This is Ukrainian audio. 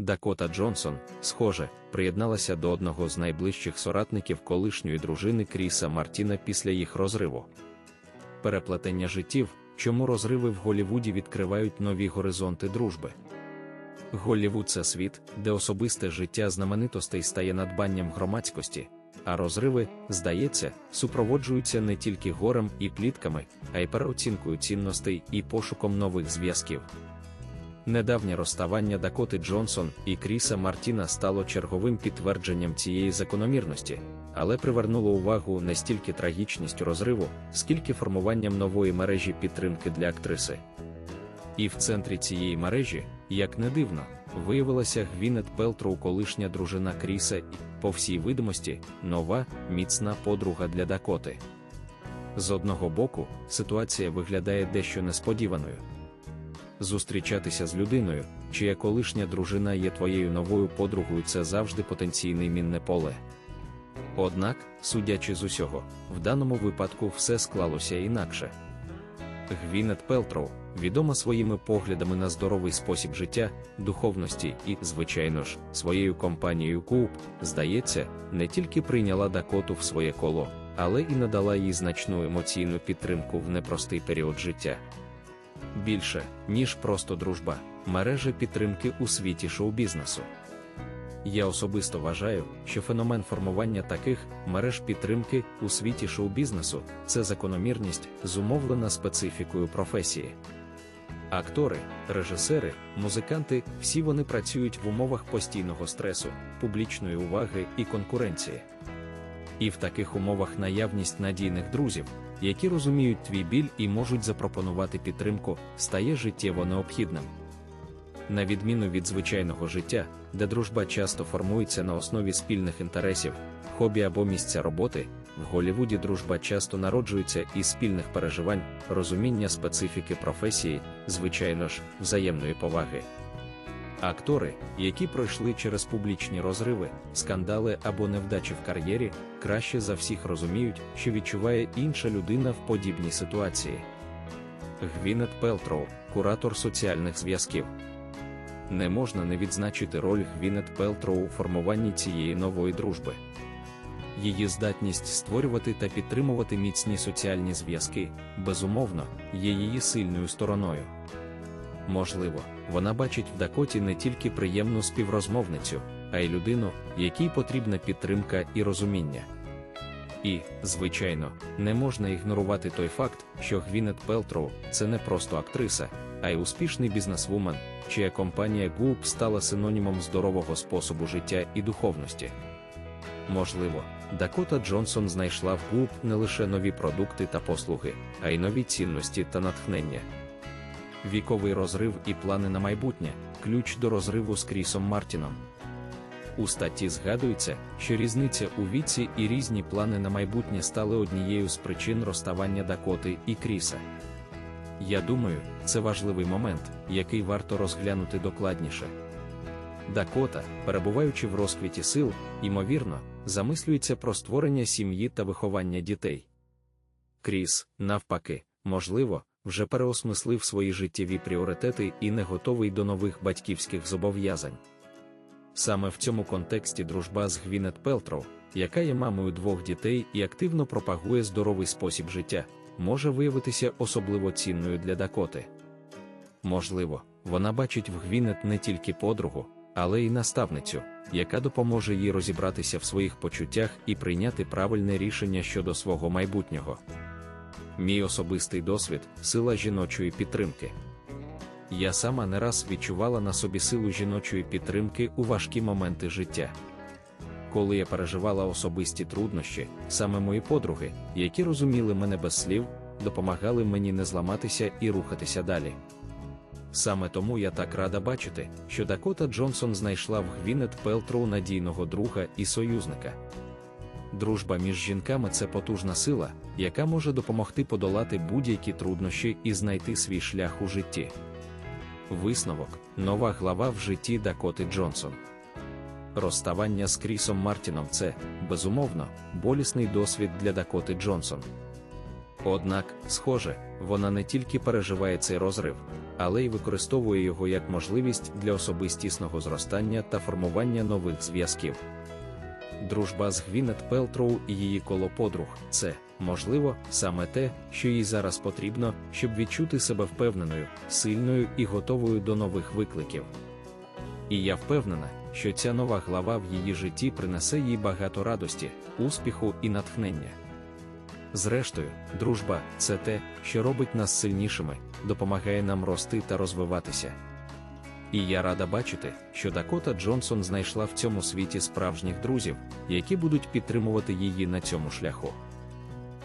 Дакота Джонсон, схоже, приєдналася до одного з найближчих соратників колишньої дружини Кріса Мартіна після їх розриву. Переплетення життів, чому розриви в Голлівуді відкривають нові горизонти дружби. Голлівуд це світ, де особисте життя знаменитостей стає надбанням громадськості, а розриви, здається, супроводжуються не тільки горем і плітками, а й переоцінкою цінностей і пошуком нових зв'язків. Недавнє розставання Дакоти Джонсон і Кріса Мартіна стало черговим підтвердженням цієї закономірності, але привернуло увагу не стільки трагічністю розриву, скільки формуванням нової мережі підтримки для актриси. І в центрі цієї мережі, як не дивно, виявилася Гвінет Пелтроу, колишня дружина Кріса і, по всій видимості, нова, міцна подруга для Дакоти. З одного боку, ситуація виглядає дещо несподіваною. Зустрічатися з людиною, чия колишня дружина є твоєю новою подругою, це завжди потенційний мінне поле. Однак, судячи з усього, в даному випадку все склалося інакше. Гвінет Пелтроу, відома своїми поглядами на здоровий спосіб життя, духовності і, звичайно ж, своєю компанією Кууп, здається, не тільки прийняла Дакоту в своє коло, але і надала їй значну емоційну підтримку в непростий період життя. Більше, ніж просто дружба, мережа підтримки у світі шоу-бізнесу. Я особисто вважаю, що феномен формування таких мереж підтримки у світі шоу-бізнесу це закономірність, зумовлена специфікою професії. Актори, режисери, музиканти всі вони працюють в умовах постійного стресу, публічної уваги і конкуренції. І в таких умовах наявність надійних друзів, які розуміють твій біль і можуть запропонувати підтримку, стає життєво необхідним. На відміну від звичайного життя, де дружба часто формується на основі спільних інтересів, хобі або місця роботи, в Голлівуді дружба часто народжується із спільних переживань, розуміння специфіки професії, звичайно ж, взаємної поваги. Актори, які пройшли через публічні розриви, скандали або невдачі в кар'єрі, краще за всіх розуміють, що відчуває інша людина в подібній ситуації. Гвінет Пелтроу, куратор соціальних зв'язків. Не можна не відзначити роль Гвінет Пелтроу у формуванні цієї нової дружби. Її здатність створювати та підтримувати міцні соціальні зв'язки, безумовно, є її сильною стороною. Можливо, вона бачить в Дакоті не тільки приємну співрозмовницю, а й людину, якій потрібна підтримка і розуміння. І, звичайно, не можна ігнорувати той факт, що Гвінет Пелтроу це не просто актриса, а й успішний бізнесвумен, чия компанія Goop стала синонімом здорового способу життя і духовності. Можливо, Дакота Джонсон знайшла в Goop не лише нові продукти та послуги, а й нові цінності та натхнення. Віковий розрив і плани на майбутнє ключ до розриву з Крісом Мартіном. У статті згадується, що різниця у віці і різні плани на майбутнє стали однією з причин розставання Дакоти і Кріса. Я думаю, це важливий момент, який варто розглянути докладніше. Дакота, перебуваючи в розквіті сил, ймовірно, замислюється про створення сім'ї та виховання дітей. Кріс, навпаки, можливо, вже переосмислив свої життєві пріоритети і не готовий до нових батьківських зобов'язань. Саме в цьому контексті дружба з Гвінет Пелтроу, яка є мамою двох дітей і активно пропагує здоровий спосіб життя, може виявитися особливо цінною для Дакоти. Можливо, вона бачить в Гвінет не тільки подругу, але й наставницю, яка допоможе їй розібратися в своїх почуттях і прийняти правильне рішення щодо свого майбутнього. Мій особистий досвід сила жіночої підтримки. Я сама не раз відчувала на собі силу жіночої підтримки у важкі моменти життя. Коли я переживала особисті труднощі, саме мої подруги, які розуміли мене без слів, допомагали мені не зламатися і рухатися далі. Саме тому я так рада бачити, що Дакота Джонсон знайшла в Гвінет Пелтроу надійного друга і союзника. Дружба між жінками це потужна сила, яка може допомогти подолати будь-які труднощі і знайти свій шлях у житті. Висновок нова глава в житті Дакоти Джонсон. Розставання з Крісом Мартіном це, безумовно, болісний досвід для Дакоти Джонсон. Однак, схоже, вона не тільки переживає цей розрив, але й використовує його як можливість для особистісного зростання та формування нових зв'язків. Дружба з Гвінет Пелтроу і її коло подруг це, можливо, саме те, що їй зараз потрібно, щоб відчути себе впевненою, сильною і готовою до нових викликів. І я впевнена, що ця нова глава в її житті принесе їй багато радості, успіху і натхнення. Зрештою, дружба це те, що робить нас сильнішими, допомагає нам рости та розвиватися. І я рада бачити, що Дакота Джонсон знайшла в цьому світі справжніх друзів, які будуть підтримувати її на цьому шляху.